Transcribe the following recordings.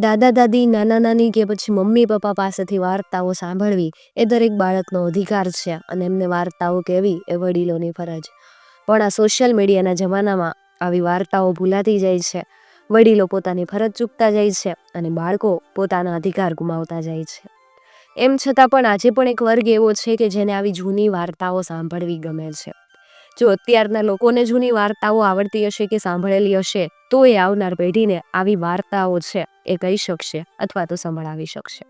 દાદા દાદી, નાના નાની કે પછી મમ્મી, પપ્પા પાસેથી વાર્તાઓ સાંભળવી એ દરેક બાળકનો અધિકાર છે અને એમને વાર્તાઓ કહેવી એ વડીલોની ફરજ. પણ આ સોશિયલ મીડિયાના જમાનામાં આવી વાર્તાઓ ભૂલાતી જાય છે. વડીલો પોતાની ફરજ ચૂકતા જાય છે અને બાળકો પોતાના અધિકાર ગુમાવતા જાય છે. એમ છતાં પણ આજે પણ એક વર્ગ એવો છે કે જેને આવી જૂની વાર્તાઓ સાંભળવી ગમે છે. જો અત્યારના લોકોને જૂની વાર્તાઓ આવડતી હશે કે સાંભળેલી હશે તો એ આવનાર પેઢીને આવી વાર્તાઓ છે એ કહી શકશે અથવા તો સંભળાવી શકશે.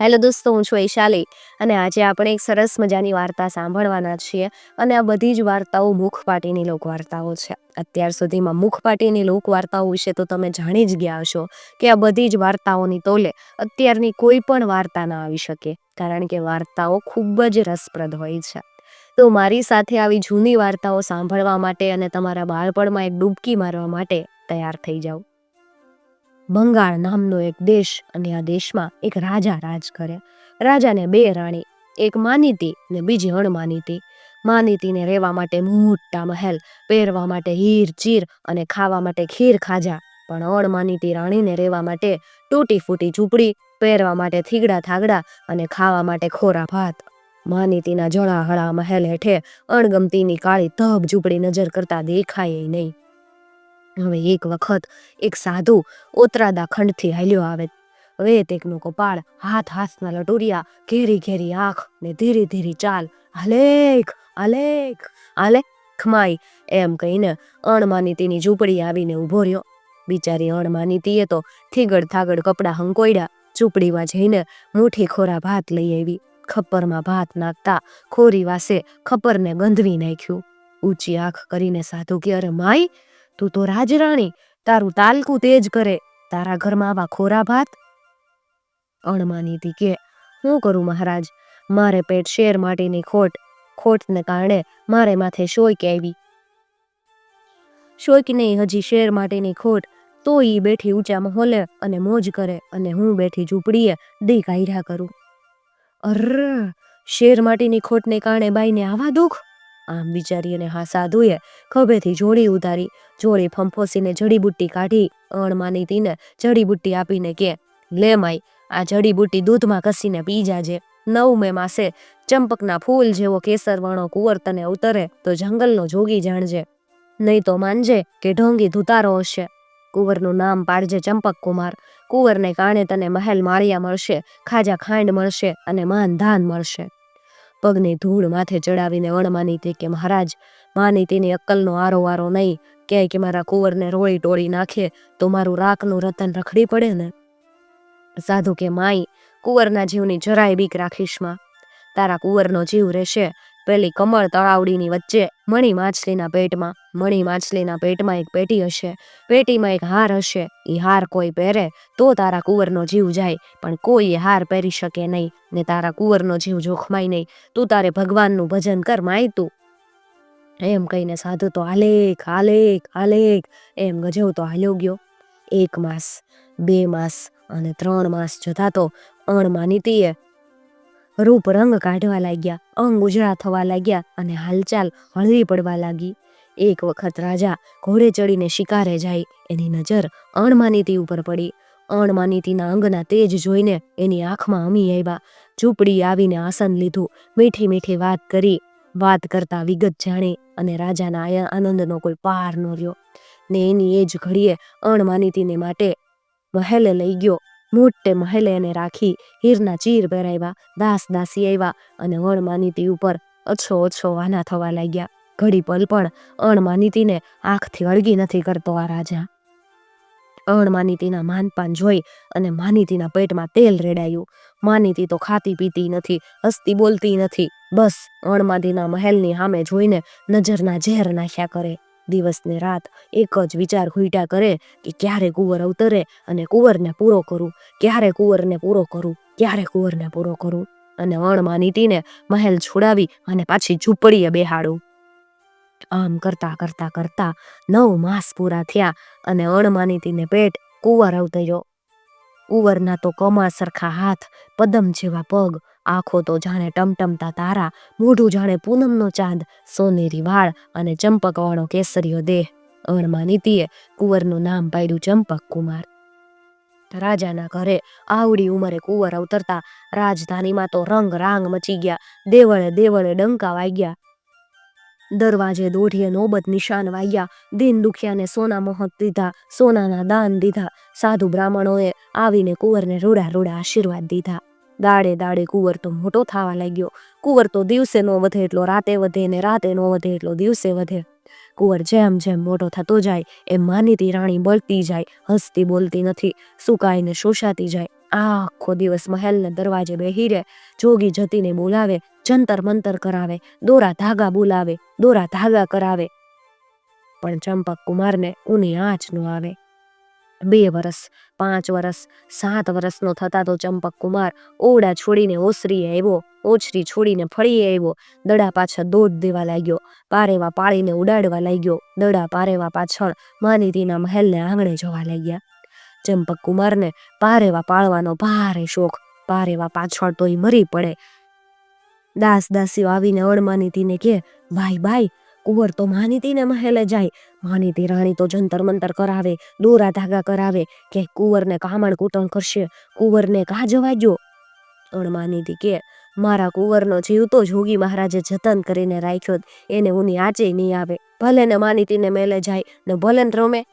હેલો દોસ્તો, હું છું ઐશાલી અને આજે આપણે એક સરસ મજાની વાર્તા સાંભળવાના છીએ અને આ બધી જ વાર્તાઓ મુખપાટીની લોકવાર્તાઓ છે. અત્યાર સુધીમાં મુખપાટીની લોકવાર્તાઓ વિશે તો તમે જાણી જ ગયા હશો કે આ બધી જ વાર્તાઓની તોલે અત્યારની કોઈ પણ વાર્તા ના આવી શકે, કારણ કે વાર્તાઓ ખૂબ જ રસપ્રદ હોય છે. તો મારી સાથે આવી જૂની વાર્તાઓ સાંભળવા માટે અને તમારા બાળપણમાં એક ડૂબકી મારવા માટે તૈયાર થઈ જાઓ. બંગાળ નામનો એક દેશ અને આ દેશમાં એક રાજા રાજ કરે. રાજાને બે રાણી, એક માનીતી ને બીજી અણમાનીતી. માનીતીને રહેવા માટે મોટા મહેલ, પહેરવા માટે હીર ચીર અને ખાવા માટે ખીર ખાજા. પણ અણમાનીતી રાણીને રહેવા માટે તૂટી ફૂટી ઝૂંપડી, પહેરવા માટે થીગડા થાગડા અને ખાવા માટે ખોરા ભાત. માનીતીના જળાહળા મહેલ હેઠે અણગમતીની કાળી ધબ ઝૂંપડી નજર કરતા દેખાય નહીં. હવે એક વખત એક સાધુ ઓતરાદા ખંડથી હાલ્યો આવે. હવે તેકનું કપાળ હાથ હાથના લટુરિયા ઘેરી ઘેરી આંખ ને ધીરે ધીરે ચાલ. આલેખ આલેખ આલેખ માઈ એમ કહીને અણમાનીતીની ઝૂંપડી આવીને ઊભો રહ્યો. બિચારી અણમાનીતીએ તો થીગડ થાગડ કપડાં હંકોયડા ઝૂંપડીમાં જઈને મુઠ્ઠી ખોરા ભાત લઈ આવી. ખપ્પરમાં ભાત નાખતા ખોરી વાસે ખપ્પરને ગંધવી નાખ્યું. ઊંચી આંખ કરીને સાધુ કે, અરે માઈ, તું તો રાજરાણી, તારું તાલકું તેજ કરે, તારા ઘરમાં આવા ખોરા ભાત? અણમાનીતી કે, હું કરું મહારાજ? મારે પેટ શેર માટેની ખોટ, ખોટને કારણે મારે માથે શોઈક આવી. શોઈક નહીં, હજી શેર માટેની ખોટ, તો ઈ બેઠી ઊંચા મહોલે અને મોજ કરે અને હું બેઠી ઝૂંપડીએ દી કાઢ્યા કરું. અર્ર, શેર માટીની ખોટને કારણે બાઈને આવા દુઃખ? આમ વિચારી અને હા સાધુએ ખભેથી જોડી ઉતારી જોડી ફંફોસીને જડીબુટ્ટી કાઢી અણમાનીતીને જડીબુટ્ટી આપીને કે, લે માઈ, આ જડીબુટ્ટી દૂધમાં કસીને પી જાજે. નવ મે માસે ચંપકના ફૂલ જેવો કેસરવાણો કુંવર તને ઉતરે તો જંગલનો જોગી જાણજે. નહીં તો માનજે કે ઢોંગી ધુતારો હશે. કુંવરનું નામ પાડજે ચંપક કુમાર. કુંવરને કારણે તને મહેલ માળિયા મળશે, ખાજા ખાંડ મળશે અને માન ધાન મળશે. પગની ધૂળ માથે ચડાવીને વણમાનીતી કે મહારાજ, માની તેની અક્કલનો આરો વારો નહીં, ક્યાંય કે મારા કુંવરને રોળી ટોળી નાખે, તો મારું રાખનું રતન રખડી પડે ને? સાધુ કે માઈ, કુંવરના જીવની જરાય બીક રાખીશમાં તારા કુંવરનો જીવ રહેશે પેલી કમળ તળાવડીની વચ્ચે મણી માછલીના પેટમાં, મણી માછલીના પેટમાં એક પેટી હશે. પેટીમાં એક હાર હશે. એ હાર કોઈ પહેરે તો તારા કુંવરનો જીવ જાય, પણ કોઈ હાર પહેરી શકે નહીં ને તારા કુંવરનો જીવ જોખમાય નહીં. તું તારે ભગવાનનું ભજન કર માય તું. એમ કહીને સાધુ તો આલેખ આલેખ આલેખ એમ ગજવ તો હાલ્યો ગયો. એક માસ, બે માસ અને ત્રણ માસ જતા તો અણમાનીતીએ રૂપ રંગ કાઢવા લાગ્યા, અંગ ઉજળા થવા લાગ્યા અને હાલચાલ હળવી પડવા લાગી. એક વખત રાજા ઘોડે ચડીને શિકારે જાય, એની નજર અણમાનીતી ઉપર પડી. અણમાનીતીના અંગના તેજ જોઈને એની આંખમાં અમી આવ્યા. ઝૂંપડી આવીને આસન લીધું, મીઠી મીઠી વાત કરી. વાત કરતા વિગત જાણી અને રાજાના આનંદનો કોઈ પાર ન રહ્યો. ને એની એ જ ઘડીએ અણમાનીતીને માટે મહેલે લઈ ગયો. મોટે મહેલે એને રાખી હીરના ચીર પહેરાવ્યા, દાસ દાસી આવ્યા અને અણમાનીતી ઉપર અછો ઓછો વાના થવા લાગ્યા. ઘડી પલ પણ અણમાનીતીને આંખથી અળગી નથી કરતો આ રાજા. અણમાનીતીના માનપાન જોઈ અને માનીતીના પેટમાં તેલ રેડાયું. માનીતી તો ખાતી પીતી નથી, હસતી બોલતી નથી. બસ અણમાનીના મહેલની સામે જોઈને નજરના ઝેર નાખ્યા કરે. દિવસ ને રાત એક જ વિચાર હુઈટા કરે કે ક્યારે કુંવર અવતરે અને કુંવરને પૂરો કરું, ક્યારે કુંવરને પૂરો કરું, ક્યારે કુંવરને પૂરો કરું? અને અણમાનીતીને મહેલ છોડાવી અને પાછી ઝૂંપડીએ બેહાડું. આમ કરતા કરતા કરતા નવ માસ પૂરા થયા અને અણમાનીતીને પેટ કુંવર અવતર્યો. કુંવરના તો કમળ સરખા હાથ, પદમ જેવા પગ, આંખો તો જાણે ટમટમતા તારા, મોઢું જાણે પૂનમનો ચાંદ, સોનેરી વાળ અને ચંપકવાળો કેસરીયો દેહ. અણમાનીતીએ કુંવરનું નામ પાડ્યું ચંપક કુમાર. રાજાના ઘરે આવડી ઉંમરે કુંવર અવતરતા, રાજધાનીમાં તો રંગ રાંગ મચી ગયા, દેવળે દેવળે ડંકા વાગ્યા. દરવાજે દોઢીએ નોબત નિશાન વાગ્યા. દિન દુખિયાને સોના મોહક દીધા, સોનાના દાન દીધા. સાધુ બ્રાહ્મણોએ આવીને કુંવરને રૂડા રૂડા આશીર્વાદ દીધા. દાડે દાડે કુંવર તો મોટો થવા લાગ્યો. કુંવર તો દિવસે નો વધે એટલો રાતે વધે ને રાતે નો વધે એટલો દિવસે વધે. કુંવર જેમ જેમ મોટો થતો જાય, એમ માનીતી રાણી બળતી જાય, હસતી બોલતી નથી, સુકાઈને શોષાતી જાય. આખો દિવસ મહેલને દરવાજે બેહી રહે, જોગી જતીને બોલાવે જંતર મંતર કરાવે, દોરા ધાગા બોલાવે, દોરા ધાગા કરાવે. પણ ચંપક કુમારને ઊની આંચ ન આવે. બે વરસ, પાંચ વરસ, સાત વરસનો થતા તો ચંપક કુમાર ઓરડા છોડીને ઓસરીએ આવ્યો, ઓછરી છોડીને ફળીએ આવ્યો, દડા પાછળ દોડ દેવા લાગ્યો, પારેવા પાળીને ઉડાડવા લાગ્યો, દડા પારેવા પાછળ માનીતીના મહેલને આંગણે જવા લાગ્યા. ચંપક કુમારને પારેવા પાળવાનો ભારે શોખ, પારેવા પાછળ તોય મરી પડે દાસ દાસીઓ આવીને અણમાનીતીને કે, ભાઈ ભાઈ, કુંવર તો માનીતીને મહેલે જાય. માનીતી રાણી તો જંતર મંતર કરાવે, દોરા ધાગા કરાવે, કે કુંવરને કામણ કૂટણ કરશે, કુંવરને કા જવા અણમાનીતી કે, મારા કુંવરનો જીવ તો જોગી મહારાજે જતન કરીને રાખ્યો એને ઉની આચે નહીં આવે. ભલે ને માનીતીને મેલે જાય, ને ભલે ને રમે.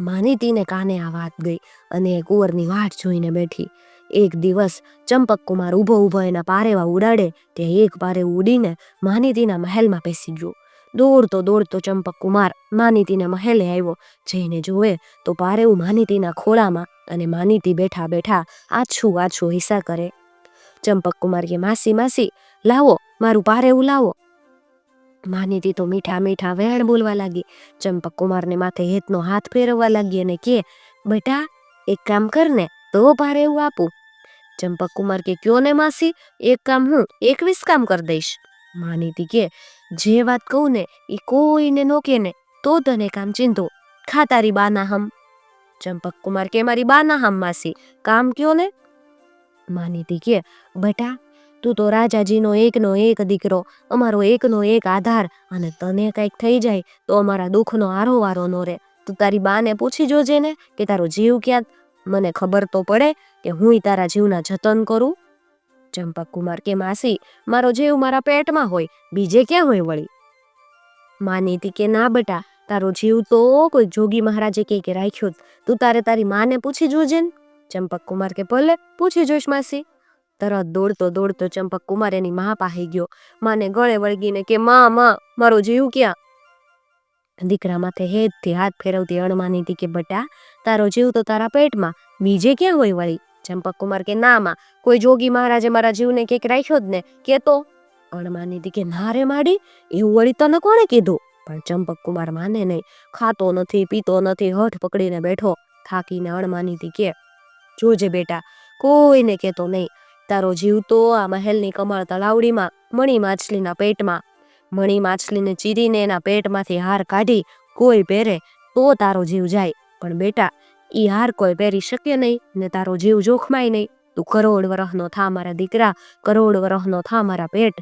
માનીતીને કાને આ વાત ગઈ, અને કુંવરની વાટ જોઈને બેઠી. એક દિવસ ચંપક કુમાર ઊભો ઊભો એના પારેવા ઉડાડે, તે એક પારે ઉડીને માનીતીના મહેલમાં બેસી ગયો. દોડતો દોડતો ચંપક કુમાર માનીતીના મહેલે આવ્યો. જઈને જોવે તો પારેવું માનીતીના ખોળામાં અને માનીતી બેઠા બેઠા આછું આછું હિસા કરે. ચંપક કુમાર કે માસી માસી, લાવો, મારું પારેવું લાવો. માનીતી તો મીઠા મીઠા વેણ બોલવા લાગી. ચંપક કુમારને માથે હેતનો હાથ ફેરવવા લાગી અને કે બેટા, એક કામ કરને, તો પારેવું આપું. ચંપક કુમાર કે કયો ને માસી? એક કામ હું એકવીસ કામ કરી દઈશ. માનીતી કે જે વાત કહું ને એ કોઈને નો કે ને, તો તને કામ ચિંતો ખા તારી બાના હમ ચંપક કુમાર કે મારી બાના હમ માસી, કામ કયો ને? માનીતી કે, બેટા, તું તો રાજાજીનો એકનો એક દીકરો, અમારો એકનો એક આધાર, અને તને કંઈક થઈ જાય તો અમારા દુઃખનો આરો વારો નો રે. તું તારી બાને પૂછી જોજે ને કે તારો જીવ ક્યાં? મને ખબર તો પડે કે હું તારા જીવના જતન કરું? ચંપક કુમાર કે માસી, મારો જીવ મારા પેટમાં હોય, બીજે ક્યાં હોય વળી? માનીતી કે ના બેટા, તારો જીવ તો કોઈ જોગી મહારાજે કે કે રાખ્યો તું તારે તારી માને પૂછી જોજે ને. ચંપક કુમાર કે ભલે, પૂછી જોઈશ માસી. તરત દોડતો દોડતો ચંપક કુમાર એની મા પાસે ગયો. માને ગળે વળગીને કે, માં માં, મારો જીવ ક્યાં? દીકરા માથે હેતથી હાથ ફેરવતી અણમાની હતી કે, બટા, તારો જીવ તો તારા પેટમાં, બીજે ક્યાં હોય વળી? ચંપક કુમાર કે ના માં કોઈ જોગી મહારાજે મારા જીવને કંઈક રાખ્યો જ ને? કેતો? અણમાનીતી કે ના રે માડી, એવું વળી તને કોણે કીધું? પણ ચંપકકુમાર માને નહીં, ખાતો નથી, પીતો નથી, હઠ પકડીને બેઠો, થાકીને અણમાનીતી કે, જોજે બેટા, કોઈને કહેતો નહીં. તારો જીવ તો આ મહેલની કમળ તળાવડીમાં મણી માછલીના પેટમાં. મણી માછલીને ચીરીને એના પેટમાંથી હાર કાઢી, કોઈ પહેરે તો તારો જીવ જાય. પણ બેટા ઈ હાર કોઈ પહેરી શકે નહીં ને તારો જીવ જોખમાય નહીં. તું કરોડ વરહનો થા મારા દીકરા, કરોડ વરહનો થા મારા પેટ.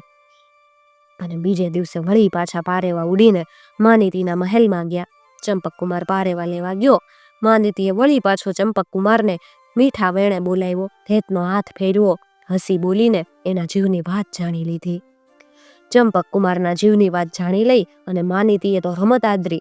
અને બીજે દિવસે વળી પાછા પારેવા ઉડીને માનીતીના મહેલમાં ગયા. ચંપક કુમાર પારેવા લેવા ગયો. માનીતીએ વળી પાછો ચંપક કુમારને મીઠા વેણે બોલાવ્યો. ધેતનો હાથ ફેરવો, હસી બોલીને એના જીવની વાત જાણી લીધી. ચંપક કુમારના જીવની વાત જાણી લઈ અને માનીતીએ તો રમત આદરી.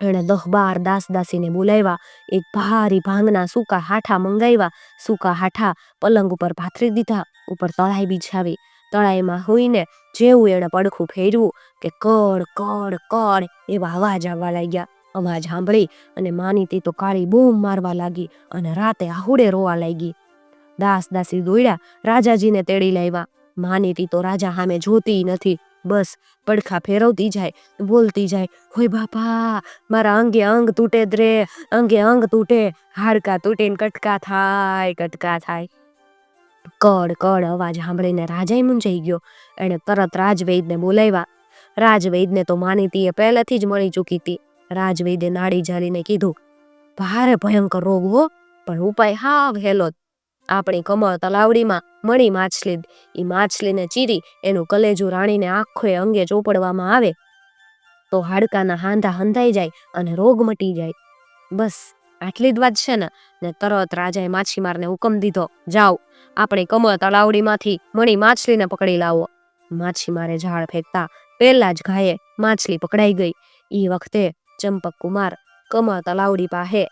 એણે દહ બાર દાસ દાસીને બોલાવ્યા, એક ભારી ભાંગના સૂકા હાઠા મંગાવ્યા, સૂકા હાઠા પલંગ ઉપર પાથરી દીધા, ઉપર તળાઈ બિછાવી તળાઈમાં હોઈને જેવું એણે પડખું ફેરવું કે કડ કડ કડ એવા અવાજ આવવા લાગ્યા. અવાજ સાંભળી અને માનીતી તો કાળી બૂમ મારવા લાગી અને રાતે આહુડે રોવા લાગી. દાસ દાસી દોડ્યા રાજાજીને તેડી લાવ્યા. માનીતી તો રાજા સામે જોતી નથી. બસ, પડખા ફેરવતી જાય, બોલતી જાય, હોય બાપા, મારા અંગે અંગ તૂટે જ રે અંગે અંગ તૂટે, હાડકા તૂટીને કટકા થાય કટકા થાય. કડ કડ અવાજ સાંભળીને રાજાએ મૂંઝાઈ ગયો. એણે તરત રાજવૈદને બોલાવ્યા. રાજવૈદને તો માનીતી એ પહેલેથી જ મળી ચૂકી હતી. રાજવૈદે નાડી જાળીને કીધું, ભારે ભયંકર રોગ હો, પણ ઉપાય હાવ હેલો જ. આપણી કમળ તલાવડીમાં મળી માછલી એ માછલીને ચીરી, એનું કલેજું રાણીને આખો અંગે ચોપડવામાં આવે. તો હાડકાના હાંધા હંધાઈ જાય અને રોગ મટી જાય. બસ, આટલી જ વાત છે ને? ને તરત રાજાએ માછીમારને હુકમ દીધો. જાઓ, આપણી કમળ તળાવડીમાંથી મણી માછલીને પકડી લાવો. માછીમારે ઝાડ ફેંકતા પહેલા જ ઘાયે માછલી પકડાઈ ગઈ. એ વખતે ચંપક કુમાર કમળ તલાવડી પાસે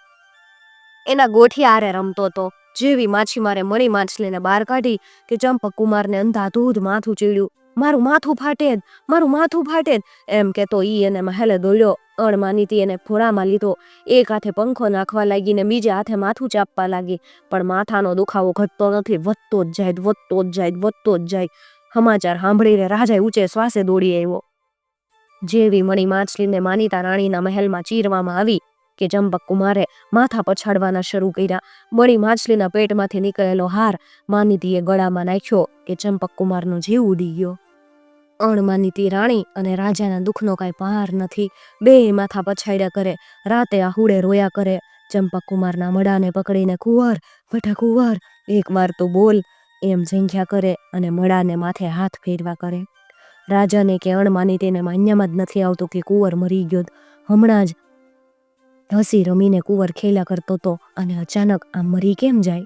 એના ગોઠિયા આરે રમતો હતો જેવી માછીમારે મણી માછલીને બહાર કાઢી કે ચંપક કુમારને અંધાધૂધ માથું ચીડ્યું. મારું માથું ફાટે જ, મારું માથું ફાટે જ. એમ કહેતો ઈ એને મહેલે દોડ્યો અણમાનીતી એને ફોડામાં લીધો. એક હાથે પંખો નાખવા લાગી ને બીજા હાથે માથું ચાપવા લાગી. પણ માથાનો દુખાવો ઘટતો નથી. વધતો જ જાય, વધતો જ જાય, વધતો જ જાય. સમાચાર સાંભળીને રાજાએ ઊંચે શ્વાસે દોડી આવ્યો. જેવી મણી માછલીને માનીતા રાણીના મહેલમાં ચીરવામાં આવી. કે ચંપક કુમારે માથા પછાડવાના શરૂ કર્યા. મણી માછલીના પેટમાંથી નીકળેલો હાર માનીતીએ ગળામાં નાખ્યો કે ચંપક કુમારનો જીવ ઉડી ગયો. અણમાનીતી રાણી અને રાજાના દુઃખનો કાંઈ પહાર નથી. બે માથા પછાડ્યા કરે, રાતે આહુડે રોયા કરે. ચંપક કુમારના મડાને પકડીને કુંવર ભઠા કુંવર, એક વાર તો બોલ. એમ ઝીંખ્યા કરે અને મડાને માથે હાથ ફેરવા કરે. રાજાને કે અણમાનીતીને માન્યમાં જ નથી આવતું કે કુંવર મરી ગયો. હમણાં જ હસી રમીને કુંવર ખેલા કરતો હતો અને અચાનક આમ મરી કેમ જાય?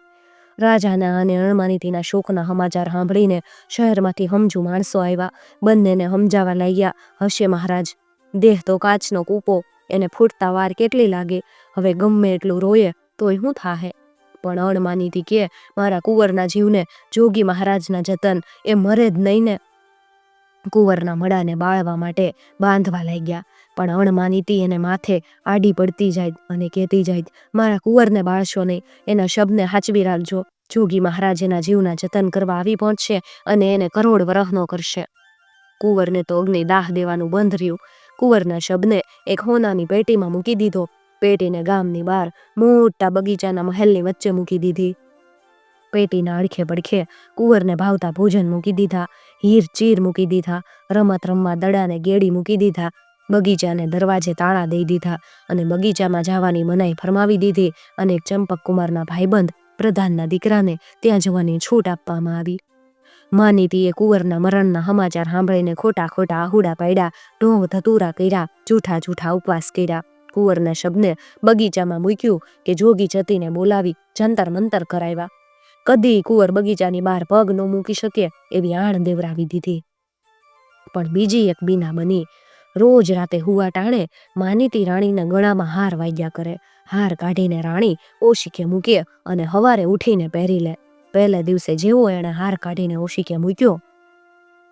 રાજાના અને અણમાનીતીના શોકના સમાચાર સાંભળીને શહેરમાંથી હમજુ માણસો આવ્યા. બંનેને સમજાવવા લાગ્યા, હશે મહારાજ, દેહ તો કાચનો કૂપો, એને ફૂટતા વાર કેટલી લાગે? હવે ગમે એટલું રોયે તોય શું થાહે? પણ અણમાનીતી કે, મારા કુંવરના જીવને જોગી મહારાજના જતન એ મરે જ નહીં ને? કુંવરના મડાને બાળવા માટે બાંધવા લાગ્યા. પણ અણમાનીતી એને માથે આડી પડતી જાય અને કહેતી જાય, મારા કુંવરને બાળશો નહીં, એના શબને હાચવી રાખજો. જોગી મહારાજ એના જીવના જતન કરવા આવી પહોંચશે અને એને કરોડ વરહનો કરશે. કુંવરને તો અગ્નિ દાહ દેવાનું બંધ રહ્યું. કુંવરના શબને એક હોનાની પેટીમાં મૂકી દીધો. પેટીને ગામની બહાર મોટા બગીચાના મહેલની વચ્ચે મૂકી દીધી. પેટીના અડખે પડખે કુંવરને ભાવતા ભોજન મૂકી દીધા. હીર ચીર મૂકી દીધા. રમત રમવા દડાને ગેડી મૂકી દીધા. બગીચાને દરવાજે તાળા દઈ દીધા અને બગીચામાં જવાની મનાઈ ફરમાવી દીધી અને એક ચંપક કુમારના ભાઈબંધ પ્રધાનના દીકરાને ત્યાં જવાની છૂટ આપવામાં આવી. માનીતીએ કુંવરના મરણના સમાચાર સાંભળીને ખોટા ખોટા આહુડા પાડ્યા ઢોંગ ધતુરા કર્યા, જૂઠા જૂઠા ઉપવાસ કર્યા. કુંવરના શબને બગીચામાં મૂક્યું કે જોગી જતીને બોલાવી જંતર મંતર કરાવ્યા. કદી કુંવર બગીચાની બહાર પગ ન મૂકી શકે એવી આણ દેવરાવી દીધી. પણ બીજી એક બીના બની રોજ રાતે હુવા ટાણે માનીતી રાણીના ગળામાં હાર વાગ્યા કરે. હાર કાઢીને રાણી ઓશીકે મૂકે અને હવારે ઉઠીને પહેરી લે. પહેલા દિવસે જેવો એણે હાર કાઢીને ઓશીકે મૂક્યો.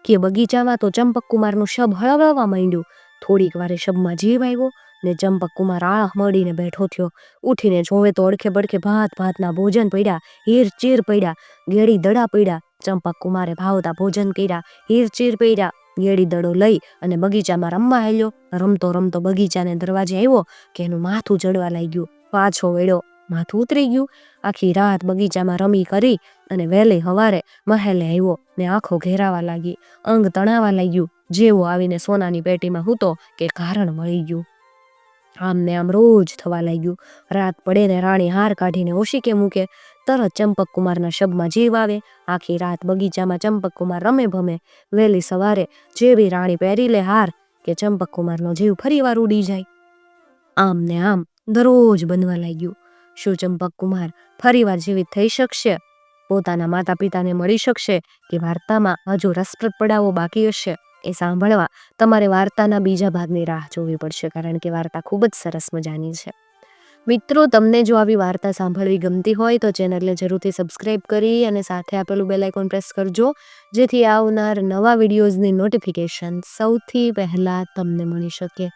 કે બગીચામાં તો ચંપક કુમારનું શબ હળવળવા માંડ્યું. થોડીક વારે શબમાં જીવ આવ્યો ને ચંપક કુમાર આળહ મળીને બેઠો થયો. ઉઠીને જોવે તો અડખે બડખે ભાત ભાતના ભોજન પડ્યા હીર ચીર પડ્યા ગેડી દડા પડ્યા. ચંપક કુમારે ભાવતા ભોજન કર્યા હીર ચીર પડ્યા. દડો લઈ અને બગીચામાં રમવા હેલ્યો. રમતો રમતો બગીચાને દરવાજે આવ્યો કે એનું માથું ચડવા લાગ્યું. પાછો વેળ્યો. માથું ઉતરી ગયું. આખી રાત બગીચામાં રમી કરી અને વહેલી હવારે મહેલે આવ્યો ને આંખો ઘેરાવા લાગી. અંગ તણાવા લાગ્યું. જેવો આવીને સોનાની પેટીમાં હૂતો કે કારણ મળી ગયું. આમ ને આમ રોજ થવા લાગ્યું. રાત પડે ને રાણી હાર કાઢીને ઓશીકે મૂકે. તરત ચંપક કુમારના શબમાં જીવ આવે, આખી રાત બગીચામાં ચંપક કુમાર રમે ભમે, વહેલી સવારે જેવી રાણી પહેરી લે હાર, કે ચંપક કુમારનો જીવ ફરીવાર ઉડી જાય. આમ ને આમ દરરોજ બનવા લાગ્યું. શું ચંપક કુમાર ફરીવાર જીવિત થઈ શકશે? પોતાના માતા પિતાને મળી શકશે કે વાર્તામાં હજુ રસપ્રદ પડાવો બાકી હશે? એ સાંભળવા તમારે વાર્તાના બીજા ભાગની રાહ જોવી પડશે, કારણ કે વાર્તા ખૂબ જ સરસ મજાની છે. મિત્રો, તમને જો આવી વાર્તા સાંભળવી ગમતી હોય તો ચેનલને જરૂરથી સબસ્ક્રાઇબ કરી અને સાથે આપેલું બેલ આઇકોન પ્રેસ કરજો, જેથી આવનાર નવા વિડીયોઝની નોટિફિકેશન સૌથી પહેલાં તમને મળી શકે.